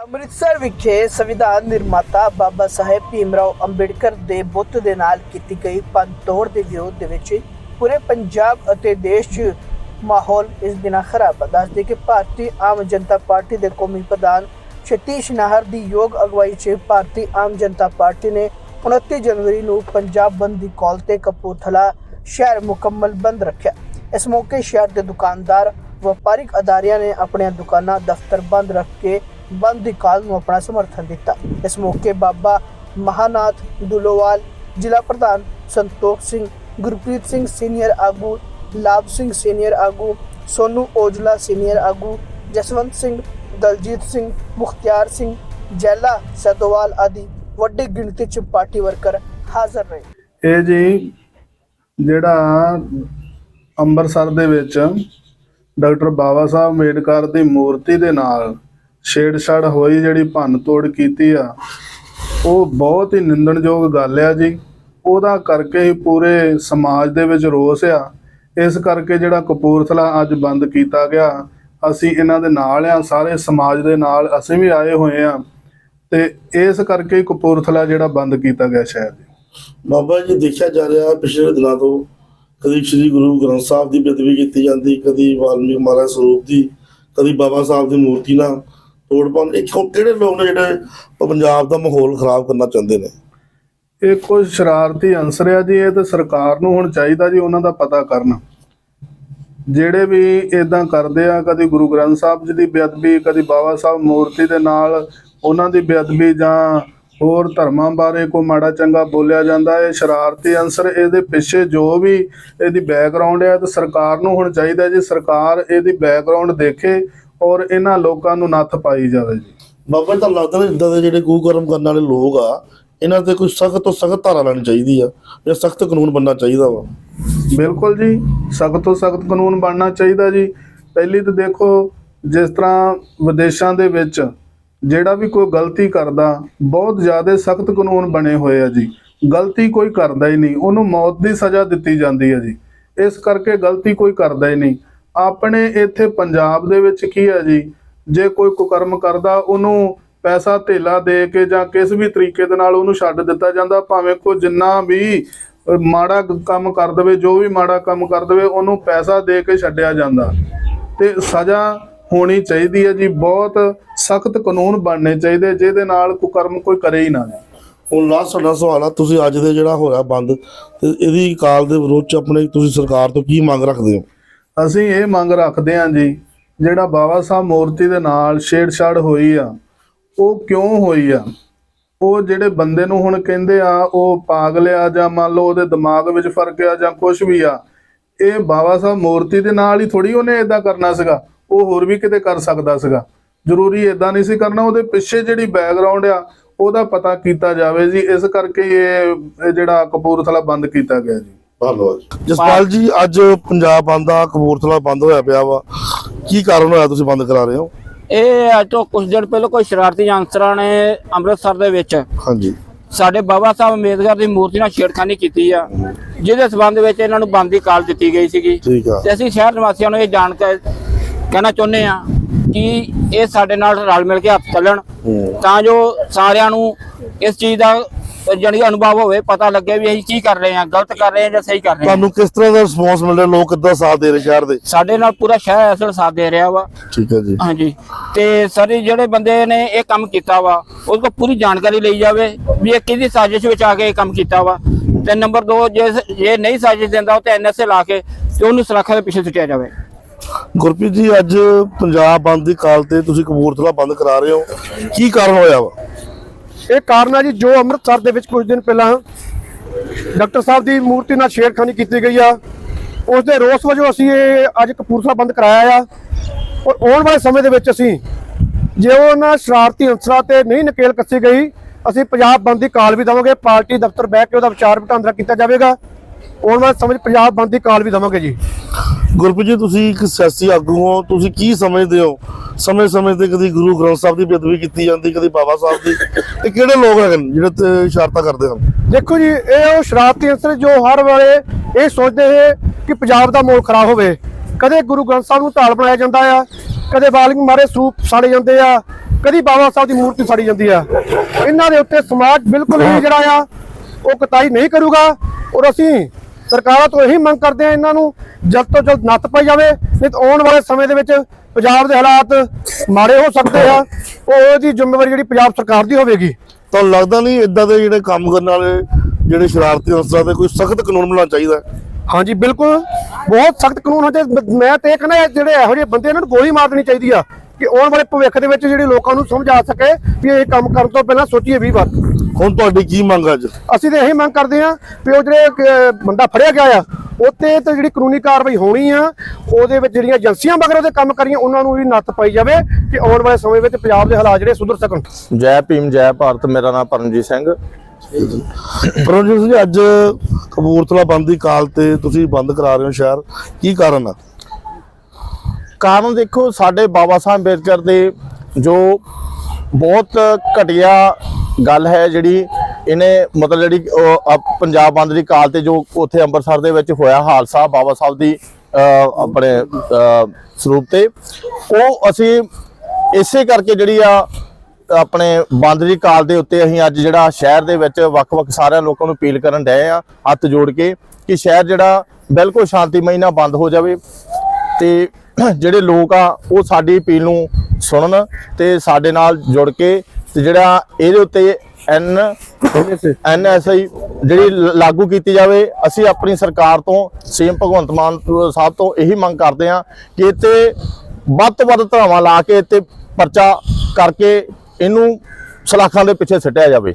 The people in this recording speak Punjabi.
ਅੰਮ੍ਰਿਤਸਰ ਵਿਖੇ ਸੰਵਿਧਾਨ ਨਿਰਮਾਤਾ ਬਾਬਾ ਸਾਹਿਬ ਭੀਮਰਾਓ ਅੰਬੇਡਕਰ ਦੇ ਬੁੱਤ ਦੇ ਨਾਲ ਕੀਤੀ ਗਈ ਤੋੜ ਦੇ ਵਿਰੋਧ ਦੇ ਵਿੱਚ ਪੂਰੇ ਪੰਜਾਬ ਅਤੇ ਦੇਸ਼ 'ਚ ਮਾਹੌਲ ਇਸ ਦਿਨਾਂ ਖਰਾਬ ਹੈ ਦੱਸਦੇ ਕਿ ਭਾਰਤੀ ਆਮ ਜਨਤਾ ਪਾਰਟੀ ਦੇ ਕੌਮੀ ਪ੍ਰਧਾਨ ਸਤੀਸ਼ ਨਾਹਰ ਦੀ ਯੋਗ ਅਗਵਾਈ 'ਚ ਭਾਰਤੀ ਆਮ ਜਨਤਾ ਪਾਰਟੀ ਨੇ 29 ਜਨਵਰੀ ਨੂੰ ਪੰਜਾਬ ਬੰਦ ਦੀ ਕਾਲ ਤੇ ਕਪੂਰਥਲਾ ਸ਼ਹਿਰ ਮੁਕੰਮਲ ਬੰਦ ਰੱਖਿਆ। ਇਸ ਮੌਕੇ ਸ਼ਹਿਰ ਦੇ ਦੁਕਾਨਦਾਰ, ਵਪਾਰਿਕ ਅਦਾਰਿਆਂ ਨੇ ਆਪਣੀਆਂ ਦੁਕਾਨਾਂ, ਦਫ਼ਤਰ ਬੰਦ ਰੱਖ ਕੇ ਬੰਦ ਦੀ ਕਾਲ ਨੂੰ ਆਪਣਾ ਸਮਰਥਨ ਦਿੱਤਾ। ਇਸ ਮੌਕੇ ਬਾਬਾ ਮਹਾਨਾਥ ਦੁਲੋਵਾਲ, ਜ਼ਿਲ੍ਹਾ ਪ੍ਰਧਾਨ ਸੰਤੋਖ ਸਿੰਘ, ਗੁਰਪ੍ਰੀਤ ਸਿੰਘ ਸੀਨੀਅਰ ਆਗੂ, ਲਾਭ ਸਿੰਘ ਸੀਨੀਅਰ ਆਗੂ, ਸੋਨੂ ਔਜਲਾ ਸੀਨੀਅਰ ਆਗੂ, ਜਸਵੰਤ ਸਿੰਘ, ਦਲਜੀਤ ਸਿੰਘ, ਮੁਖਤਿਆਰ ਸਿੰਘ, ਜੈਲਾ ਸਦੋਵਾਲ ਆਦਿ ਵੱਡੀ ਗਿਣਤੀ 'ਚ ਪਾਰਟੀ ਵਰਕਰ ਹਾਜ਼ਰ ਰਹੇ। ਇਹ ਜੀ ਜਿਹੜਾ ਅੰਮ੍ਰਿਤਸਰ ਦੇ ਵਿੱਚ ਡਾਕਟਰ ਬਾਬਾ ਸਾਹਿਬ ਅੰਬੇਡਕਰ ਦੀ ਮੂਰਤੀ ਦੇ ਨਾਲ ਛੇੜਛਾੜ ਹੋਈ ਜਿਹੜੀ ਭੰਨ ਤੋੜ ਕੀਤੀ ਆ, ਉਹ ਬਹੁਤ ਹੀ ਨਿੰਦਣਯੋਗ ਗੱਲ ਆ ਜੀ। ਉਹਦਾ ਕਰਕੇ ਹੀ ਪੂਰੇ ਸਮਾਜ ਦੇ ਵਿੱਚ ਰੋਸ ਆ। ਇਸ ਕਰਕੇ ਜਿਹੜਾ ਕਪੂਰਥਲਾ ਅੱਜ ਬੰਦ ਕੀਤਾ ਗਿਆ, ਅਸੀਂ ਇਹਨਾਂ ਦੇ ਨਾਲ ਆ, ਸਾਰੇ ਸਮਾਜ ਦੇ ਨਾਲ ਅਸੀਂ ਵੀ ਆਏ ਹੋਏ ਆ। ਤੇ ਇਸ ਕਰਕੇ ਹੀ ਕਪੂਰਥਲਾ ਜਿਹੜਾ ਬੰਦ ਕੀਤਾ ਗਿਆ ਸ਼ਹਿਰ ਬਾਬਾ ਜੀ, ਦੇਖਿਆ ਜਾ ਰਿਹਾ ਪਿਛਲੇ ਦਿਨਾਂ ਤੋਂ ਕਦੀ ਸ੍ਰੀ ਗੁਰੂ ਗ੍ਰੰਥ ਸਾਹਿਬ ਦੀ ਬੇਦਬੀ ਕੀਤੀ ਜਾਂਦੀ, ਕਦੀ ਵਾਲਮੀਕ ਮਹਾਰਾਜ ਸਰੂਪ ਦੀ, ਕਦੀ ਬਾਬਾ ਸਾਹਿਬ ਦੀ ਮੂਰਤੀ ਨਾਲ ਤੋੜ ਪਾਉਣ ਇਹ ਕਿਉਂ- ਕਿਹੜੇ ਲੋਕ ਨੇ ਜਿਹੜੇ ਪੰਜਾਬ ਦਾ ਮਾਹੌਲ ਖਰਾਬ ਕਰਨਾ ਚਾਹੁੰਦੇ ਨੇ? ਇਹ ਕੁਝ ਸ਼ਰਾਰਤੀ ਅੰਸਰ ਆ ਜੀ, ਇਹ ਤਾਂ ਸਰਕਾਰ ਨੂੰ ਹੁਣ ਚਾਹੀਦਾ ਜੀ ਉਹਨਾਂ ਦਾ ਪਤਾ ਕਰਨਾ। ਜਿਹੜੇ ਵੀ ਇਦਾਂ ਕਰਦੇ ਆ, ਕਦੀ ਗੁਰੂ ਗ੍ਰੰਥ ਸਾਹਿਬ ਜੀ ਦੀ ਬੇਅਦਬੀ, ਕਦੀ ਬਾਬਾ ਸਾਹਿਬ ਮੂਰਤੀ ਦੇ ਨਾਲ ਉਹਨਾਂ ਦੀ ਬੇਅਦਬੀ ਜਾਂ ਹੋਰ ਧਰਮਾਂ ਬਾਰੇ ਕੋਈ ਮਾੜਾ ਚੰਗਾ ਬੋਲਿਆ ਜਾਂਦਾ, ਇਹ ਸ਼ਰਾਰਤੀ ਅੰਸਰ ਇਹਦੇ ਪਿੱਛੇ ਜੋ ਵੀ ਇਹਦੀ ਬੈਕਗ੍ਰਾਉਂਡ ਹੈ ਤਾਂ ਸਰਕਾਰ ਨੂੰ ਹੁਣ ਚਾਹੀਦਾ ਜੀ ਸਰਕਾਰ ਇਹਦੀ ਬੈਕਗ੍ਰਾਉਂਡ ਦੇਖੇ ਔਰ ਇਹਨਾਂ ਲੋਕਾਂ ਨੂੰ ਨੱਥ ਪਾਈ ਜਾਵੇ ਜੀ। ਬਾਬਾ ਜੀ ਤਾਂ ਲੱਗਦਾ ਨਾ ਇਦਾਂ ਦੇ ਜਿਹੜੇ ਕੁਕਰਮ ਕਰਨ ਵਾਲੇ ਲੋਕ ਆ ਇਹਨਾਂ ਤੇ ਕੋਈ ਸਖਤ ਤੋਂ ਸਖਤ ਧਾਰਾ ਲੈਣੀ ਚਾਹੀਦੀ ਆ ਜਾਂ ਸਖਤ ਕਾਨੂੰਨ ਬਣਨਾ ਚਾਹੀਦਾ ਵਾ? ਬਿਲਕੁਲ ਜੀ ਸਖਤ ਤੋਂ ਸਖਤ ਕਾਨੂੰਨ ਬਣਨਾ ਚਾਹੀਦਾ ਜੀ। ਪਹਿਲੀ ਤਾਂ ਦੇਖੋ ਜਿਸ ਤਰ੍ਹਾਂ ਵਿਦੇਸ਼ਾਂ ਦੇ ਵਿੱਚ ਜਿਹੜਾ ਵੀ ਕੋਈ ਗਲਤੀ ਕਰਦਾ ਬਹੁਤ ਜ਼ਿਆਦਾ ਸਖਤ ਕਾਨੂੰਨ ਬਣੇ ਹੋਏ ਆ ਜੀ। ਗਲਤੀ ਕੋਈ ਕਰਦਾ ਹੀ ਨਹੀਂ ਉਹਨੂੰ ਮੌਤ ਦੀ ਸਜ਼ਾ ਦਿੱਤੀ ਜਾਂਦੀ ਹੈ ਜੀ। ਇਸ ਕਰਕੇ ਗਲਤੀ ਕੋਈ ਕਰਦਾ ਹੀ ਨਹੀਂ। ਆਪਣੇ ਇੱਥੇ ਪੰਜਾਬ ਦੇ ਵਿੱਚ ਕੀ ਹੈ ਜੀ? ਜੇ ਕੋਈ ਕੁਕਰਮ ਕਰਦਾ, ਉਹਨੂੰ ਪੈਸਾ ਧੇਲਾ ਦੇ ਕੇ ਜਾਂ ਕਿਸ ਵੀ ਤਰੀਕੇ ਦੇ ਨਾਲ ਉਹਨੂੰ ਛੱਡ ਦਿੱਤਾ ਜਾਂਦਾ, ਭਾਵੇਂ ਕੋਈ ਜਿੰਨਾ ਵੀ ਮਾੜਾ ਕੰਮ ਕਰ ਦੇਵੇ, ਜੋ ਵੀ ਮਾੜਾ ਕੰਮ ਕਰ ਦੇਵੇ, ਉਹਨੂੰ ਪੈਸਾ ਦੇ ਕੇ ਛੱਡਿਆ ਜਾਂਦਾ। ਤੇ ਸਜ਼ਾ ਹੋਣੀ ਚਾਹੀਦੀ ਹੈ ਜੀ, ਬਹੁਤ ਸਖਤ ਕਾਨੂੰਨ ਬਣਨੇ ਚਾਹੀਦੇ, ਜਿਹਦੇ ਨਾਲ ਕੁਕਰਮ ਕੋਈ ਕਰੇ ਹੀ ਨਾ। ਜੀ ਹੁਣ ਲਾਸਟ ਸਾਡਾ ਸਵਾਲ ਆ, ਤੁਸੀਂ ਅੱਜ ਦੇ ਜਿਹੜਾ ਹੋਇਆ ਬੰਦ, ਤੇ ਇਹਦੀ ਕਾਲ ਦੇ ਵਿਰੋਧ ਚ ਆਪਣੇ, ਤੁਸੀਂ ਸਰਕਾਰ ਤੋਂ ਕੀ ਮੰਗ ਰੱਖਦੇ ਹੋ? ਅਸੀਂ ਇਹ ਮੰਗ ਰੱਖਦੇ ਹਾਂ ਜੀ, ਜਿਹੜਾ ਬਾਬਾ ਸਾਹਿਬ ਮੂਰਤੀ ਦੇ ਨਾਲ ਛੇੜਛਾੜ ਹੋਈ ਆ, ਉਹ ਕਿਉਂ ਹੋਈ ਆ? ਉਹ ਜਿਹੜੇ ਬੰਦੇ ਨੂੰ ਹੁਣ ਕਹਿੰਦੇ ਆ, ਉਹ ਪਾਗਲ ਆ ਜਾਂ ਮੰਨ ਲਓ ਉਹਦੇ ਦਿਮਾਗ ਵਿੱਚ ਫ਼ਰਕ ਆ ਜਾਂ ਕੁਝ ਵੀ ਆ, ਇਹ ਬਾਬਾ ਸਾਹਿਬ ਮੂਰਤੀ ਦੇ ਨਾਲ ਹੀ ਥੋੜੀ ਉਹਨੇ ਇਦਾਂ ਕਰਨਾ ਸੀਗਾ, ਉਹ ਹੋਰ ਵੀ ਕਿਤੇ ਕਰ ਸਕਦਾ ਸੀਗਾ। ਜ਼ਰੂਰੀ ਇਦਾਂ ਨਹੀਂ ਸੀ ਕਰਨਾ, ਉਹਦੇ ਪਿੱਛੇ ਜਿਹੜੀ ਬੈਕਗ੍ਰਾਉਂਡ ਆ, ਉਹਦਾ ਪਤਾ ਕੀਤਾ ਜਾਵੇ ਜੀ, ਇਸ ਕਰਕੇ ਇਹ ਇਹ ਜਿਹੜਾ ਕਪੂਰਥਲਾ ਬੰਦ ਕੀਤਾ ਗਿਆ ਜੀ। ਧੰਨਵਾਦ। ਜਸਪਾਲ ਜੀ ਅੱਜ ਪੰਜਾਬ ਬੰਦ ਆ ਕਪੂਰਥਲਾ ਬੰਦ ਹੋਇਆ ਪਿਆ ਵਾ। ਕੀ ਕਾਰਨ ਹੋਇਆ ਤੁਸੀਂ ਬੰਦ ਕਰਾ ਰਹੇ ਹੋ? ਇਹ ਅੱਜ ਤੋਂ ਕੁਝ ਦਿਨ ਪਹਿਲਾਂ ਕੋਈ ਸ਼ਰਾਰਤੀ ਅਨਸਰਾਂ ਨੇ ਅੰਮ੍ਰਿਤਸਰ ਦੇ ਵਿੱਚ ਹਾਂਜੀ। ਸਾਡੇ ਬਾਬਾ ਸਾਹਿਬ ਅੰਬੇਦਕਰ ਦੀ ਮੂਰਤੀ ਨਾਲ ਛੇੜਖਾਨੀ ਕੀਤੀ ਆ। ਜਿਹਦੇ ਸਬੰਧ ਵਿੱਚ ਇਹਨਾਂ ਨੂੰ ਬੰਦ ਦੀ ਕਾਲ ਦਿੱਤੀ ਗਈ ਸੀਗੀ। ਠੀਕ ਆ। ਤੇ ਅਸੀਂ ਸ਼ਹਿਰ ਨਿਵਾਸੀਆਂ ਨੂੰ ਇਹ ਜਾਣ ਕੇ ਕਹਿਣਾ ਚਾਹੁੰਦੇ ਆ ਕਿ ਇਹ ਸਾਡੇ ਨਾਲ ਰਲ ਮਿਲ ਕੇ ਹੱਥ ਚੱਲਣ। ਤਾਂ ਜੋ ਸਾਰਿਆਂ ਨੂੰ ਇਸ ਚੀਜ਼ ਦਾ ਜਾਣੀ ਅਨੁਭਵ ਹੋਵੇ ਪਤਾ ਲੱਗੇ ਵੀ ਅਸੀਂ ਕੀ ਕਰ ਰਹੇ ਹਾਂ ਗਲਤ ਕਰ ਰਹੇ ਹਾਂ ਜਾਂ ਸਹੀ ਕਰ ਰਹੇ ਹਾਂ। ਤੁਹਾਨੂੰ ਕਿਸ ਤਰ੍ਹਾਂ ਦਾ ਰਿਸਪੌਂਸ ਮਿਲ ਰਿਹਾ ਲੋਕ ਕਿੱਦਾਂ ਸਾਥ ਦੇ ਰਹੇ ਸ਼ਹਿਰ ਦੇ? ਸਾਡੇ ਨਾਲ ਪੂਰਾ ਸ਼ਹਿਰ ਅਸਲ ਸਾਥ ਦੇ ਰਿਹਾ ਵਾ। ਠੀਕ ਹੈ ਜੀ। ਹਾਂਜੀ। ਤੇ ਸਾਰੇ ਜਿਹੜੇ ਬੰਦੇ ਨੇ ਇਹ ਕੰਮ ਕੀਤਾ ਵਾ ਉਹਦੇ ਕੋਲ ਪੂਰੀ ਜਾਣਕਾਰੀ ਲਈ ਜਾਵੇ ਵੀ ਇਹ ਕਿਹਦੀ ਸਾਜ਼ਿਸ਼ ਵਿੱਚ ਆ ਕੇ ਇਹ ਕੰਮ ਕੀਤਾ ਵਾ। ਤੇ ਨੰਬਰ 2 ਜੇ ਜੇ ਨਹੀਂ ਸਾਜ਼ਿਸ਼ ਦਿੰਦਾ ਉਹ ਤੇ ਐਨਐਸਏ ਲਾ ਕੇ ਤੇ ਉਹਨੂੰ ਸਲਾਖਾਂ ਦੇ ਪਿੱਛੇ ਸੁੱਟਿਆ ਜਾਵੇ। ਗੁਰਪ੍ਰੀਤ ਜੀ ਅੱਜ ਪੰਜਾਬ ਬੰਦ ਦੀ ਕਾਲ ਤੇ ਤੁਸੀਂ ਕਪੂਰਥਲਾ ਬੰਦ ਕਰਾ ਰਹੇ ਹੋ। ਕੀ ਕਾਰਨ ਹੋਇਆ ਵਾ? ਇਹ ਕਾਰਨ ਆ ਜੀ, ਜੋ ਅੰਮ੍ਰਿਤਸਰ ਦੇ ਵਿੱਚ ਕੁਝ ਦਿਨ ਪਹਿਲਾਂ ਡਾਕਟਰ ਸਾਹਿਬ ਦੀ ਮੂਰਤੀ ਨਾਲ ਛੇੜਖਾਨੀ ਕੀਤੀ ਗਈ ਆ। ਉਸ ਦੇ ਰੋਸ ਵਜੋਂ ਅਸੀਂ ਇਹ ਅੱਜ ਕਪੂਰਥਲਾ ਬੰਦ ਕਰਾਇਆ ਆ। ਔਰ ਆਉਣ ਵਾਲੇ ਸਮੇਂ ਦੇ ਵਿੱਚ ਅਸੀਂ ਜੇ ਉਹਨਾਂ ਸ਼ਰਾਰਤੀ ਅੰਸਰਾਂ ਤੇ ਨਹੀਂ ਨਕੇਲ ਕੱਸੀ ਗਈ, ਅਸੀਂ ਪੰਜਾਬ ਬੰਦ ਦੀ ਕਾਲ ਵੀ ਦੇਵਾਂਗੇ, ਪਾਰਟੀ ਦਫ਼ਤਰ ਬਹਿ ਕੇ ਉਹਦਾ ਵਿਚਾਰ ਵਟਾਂਦਰਾ ਕੀਤਾ ਜਾਵੇਗਾ। ਆਉਣ ਵਾਲੇ ਸਮੇਂ 'ਚ ਪੰਜਾਬ ਬੰਦ ਦੀ ਕਾਲ ਵੀ ਦੇਵਾਂਗੇ ਜੀ। ਗੁਰਪ੍ਰੀਤ ਜੀ ਤੁਸੀਂ ਇੱਕ ਸਿਆਸੀ ਆਗੂ ਹੋ ਤੁਸੀਂ ਕੀ ਸਮਝਦੇ ਹੋ? ਸਮੇਂ-ਸਮੇਂ ਤੇ ਕਦੀ ਗੁਰੂ ਗ੍ਰੰਥ ਸਾਹਿਬ ਦੀ ਬੇਅਦਬੀ ਕੀਤੀ ਜਾਂਦੀ ਕਦੀ ਬਾਬਾ ਸਾਹਿਬ ਦੀ। ਤੇ ਕਿਹੜੇ ਲੋਕ ਹੈਗੇ ਨੇ ਜਿਹੜੇ ਤੇ ਸ਼ਰਾਰਤਾਂ ਕਰਦੇ ਹਨ? ਦੇਖੋ ਜੀ ਇਹ ਉਹ ਸ਼ਰਾਰਤੀ ਅੰਸਰ ਜੋ ਹਰ ਵੇਲੇ ਇਹ ਸੋਚਦੇ ਹੈ ਕਿ ਪੰਜਾਬ ਦਾ ਮਾਹੌਲ ਖਰਾਬ ਹੋਵੇ। ਕਦੇ ਗੁਰੂ ਗ੍ਰੰਥ ਸਾਹਿਬ ਨੂੰ ਢਾਲ ਬਣਾਇਆ ਜਾਂਦਾ ਆ ਕਦੇ ਵਾਲਮੀਕ ਮਾਰੇ ਸੂਪ ਸਾੜੇ ਜਾਂਦੇ ਆ ਕਦੀ ਬਾਬਾ ਸਾਹਿਬ ਦੀ ਮੂਰਤੀ ਸਾੜੀ ਜਾਂਦੀ ਆ। ਇਹਨਾਂ ਦੇ ਉੱਤੇ ਸਮਾਜ ਬਿਲਕੁਲ ਹੀ। ਜਿਹੜਾ ਆ ਉਹ ਕਤਾਈ ਨਹੀਂ ਕਰੂਗਾ। ਔਰ ਅਸੀਂ ਸਰਕਾਰਾਂ ਤੋਂ ਇਹੀ ਮੰਗ ਕਰਦੇ ਆ ਇਹਨਾਂ ਨੂੰ ਜਲਦ ਤੋਂ ਜਲਦ ਨੱਥ ਪਾਈ ਜਾਵੇ ਨਹੀਂ ਤਾਂ ਆਉਣ ਵਾਲੇ ਸਮੇਂ ਦੇ ਵਿੱਚ ਪੰਜਾਬ ਦੇ ਹਾਲਾਤ ਮਾੜੇ ਹੋ ਸਕਦੇ ਆ ਉਹ ਉਹਦੀ ਜ਼ਿੰਮੇਵਾਰੀ ਜਿਹੜੀ ਪੰਜਾਬ ਸਰਕਾਰ ਦੀ ਹੋਵੇਗੀ। ਤੁਹਾਨੂੰ ਲੱਗਦਾ ਨਹੀਂ ਇਦਾਂ ਦੇ ਜਿਹੜੇ ਕੰਮ ਕਰਨ ਵਾਲੇ ਜਿਹੜੇ ਸ਼ਰਾਰਤੀ ਅਨਸਰਾਂ ਤੇ ਕੋਈ ਸਖਤ ਕਾਨੂੰਨ ਬਣਾਉਣਾ ਚਾਹੀਦਾ? ਹਾਂਜੀ ਬਿਲਕੁਲ। ਬਹੁਤ ਸਖਤ ਕਾਨੂੰਨ ਹੁੰਦੇ ਮੈਂ ਤੇ ਕਹਿੰਦਾ ਜਿਹੜੇ ਇਹੋ ਜਿਹੇ ਬੰਦੇ ਇਹਨਾਂ ਨੂੰ ਗੋਲੀ ਮਾਰ ਦੇਣੀ ਚਾਹੀਦੀ ਆ। ਕਿ ਆਉਣ ਵਾਲੇ ਭਵਿੱਖ ਦੇ ਵਿੱਚ ਜਿਹੜੇ ਲੋਕਾਂ ਨੂੰ ਸਮਝ ਸਕੇ ਵੀ ਇਹ ਕੰਮ ਕਰਨ ਤੋਂ ਪਹਿਲਾਂ ਸੋਚੀਏ 20 ਵਾਰ। ਹੁਣ ਤੁਹਾਡੀ ਕੀ ਮੰਗ ਹੈ ਅੱਜ? ਅਸੀਂ ਤਾਂ ਇਹੀ ਮੰਗ ਕਰਦੇ ਹਾਂ ਵੀ ਉਹ ਜਿਹੜੇ ਬੰਦਾ ਫੜਿਆ ਗਿਆ ਆ ਉੱਤੇ ਤੇ ਜਿਹੜੀ ਕਾਨੂੰਨੀ ਕਾਰਵਾਈ ਹੋਣੀ ਆ ਉਹਦੇ ਵਿੱਚ ਜਿਹੜੀਆਂ ਏਜੰਸੀਆਂ ਮਗਰ ਉਹਦੇ ਕੰਮ ਕਰੀਆਂ ਉਹਨਾਂ ਨੂੰ ਵੀ ਨੱਥ ਪਾਈ ਜਾਵੇ ਕਿ ਆਉਣ ਵਾਲੇ ਸਮੇਂ ਵਿੱਚ ਪੰਜਾਬ ਦੇ ਹਾਲਾਤ ਜਿਹੜੇ ਸੁਧਰ ਸਕਣ। ਜੈ ਭੀਮ ਜੈ ਭਾਰਤ ਮੇਰਾ ਨਾਮ ਪਰਮਜੀਤ ਸਿੰਘ। ਪਰਮਜੀਤ ਸਿੰਘ ਜੀ ਅੱਜ ਕਪੂਰਥਲਾ ਬੰਦ ਦੀ ਕਾਲ ਤੇ ਤੁਸੀਂ ਬੰਦ ਕਰਾ ਰਹੇ ਹੋ ਸ਼ਹਿਰ। ਕੀ ਕਾਰਨ ਆ? ਕਾਰਨ ਦੇਖੋ, ਸਾਡੇ ਬਾਬਾ ਸਾਹਿਬ ਅੰਬੇਦਕਰ ਦੇ ਜੋ ਬਹੁਤ ਘਟੀਆ ਗੱਲ ਹੈ ਜਿਹੜੀ, ਇਹਨੇ ਮਤਲਬ ਜਿਹੜੀ ਪੰਜਾਬ ਬੰਦ ਦੀ ਕਾਲ ਤੇ ਜੋ ਉੱਥੇ ਅੰਮ੍ਰਿਤਸਰ ਦੇ ਵਿੱਚ ਹੋਇਆ ਹਾਦਸਾ ਬਾਬਾ ਸਾਹਿਬ ਦੀ ਆਪਣੇ ਸਰੂਪ ਤੇ, ਉਹ ਅਸੀਂ ਇਸੇ ਕਰਕੇ ਜਿਹੜੀ ਆ, ਆਪਣੇ ਬੰਦ ਦੀ ਕਾਲ ਦੇ ਉੱਤੇ ਅਸੀਂ ਅੱਜ ਜਿਹੜਾ ਸ਼ਹਿਰ ਦੇ ਵਿੱਚ ਵੱਖ-ਵੱਖ ਸਾਰਿਆਂ ਲੋਕਾਂ ਨੂੰ ਅਪੀਲ ਕਰਨ ਡਏ ਆ, ਹੱਥ ਜੋੜ ਕੇ ਕਿ ਸ਼ਹਿਰ ਜਿਹੜਾ ਬਿਲਕੁਲ ਸ਼ਾਂਤੀਮਈ ਨਾਲ ਬੰਦ ਹੋ ਜਾਵੇ ਤੇ ਜਿਹੜੇ ਲੋਕ ਆ, ਉਹ ਸਾਡੀ ਅਪੀਲ ਨੂੰ ਸੁਣਨ ਤੇ ਸਾਡੇ ਨਾਲ ਜੁੜ ਕੇ ਤੇ ਜਿਹੜਾ ਇਹਦੇ ਉੱਤੇ ਐਨ ਐਨਐਸਆਈ ਜਿਹੜੀ ਲ- ਲਾਗੂ ਕੀਤੀ ਜਾਵੇ, ਅਸੀਂ ਆਪਣੀ ਸਰਕਾਰ ਤੋਂ, ਸੀਐਮ ਭਗਵੰਤ ਮਾਨ ਸਾਹਿਬ ਤੋਂ ਇਹੀ ਮੰਗ ਕਰਦੇ ਹਾਂ ਕਿ ਇੱਥੇ ਵੱਧ ਤੋਂ ਵੱਧ ਧਰਾਵਾਂ ਲਾ ਕੇ ਇੱਥੇ ਪਰਚਾ ਕਰਕੇ ਇਹਨੂੰ ਸਲਾਖਾਂ ਦੇ ਪਿੱਛੇ ਸਿੱਟਿਆ ਜਾਵੇ।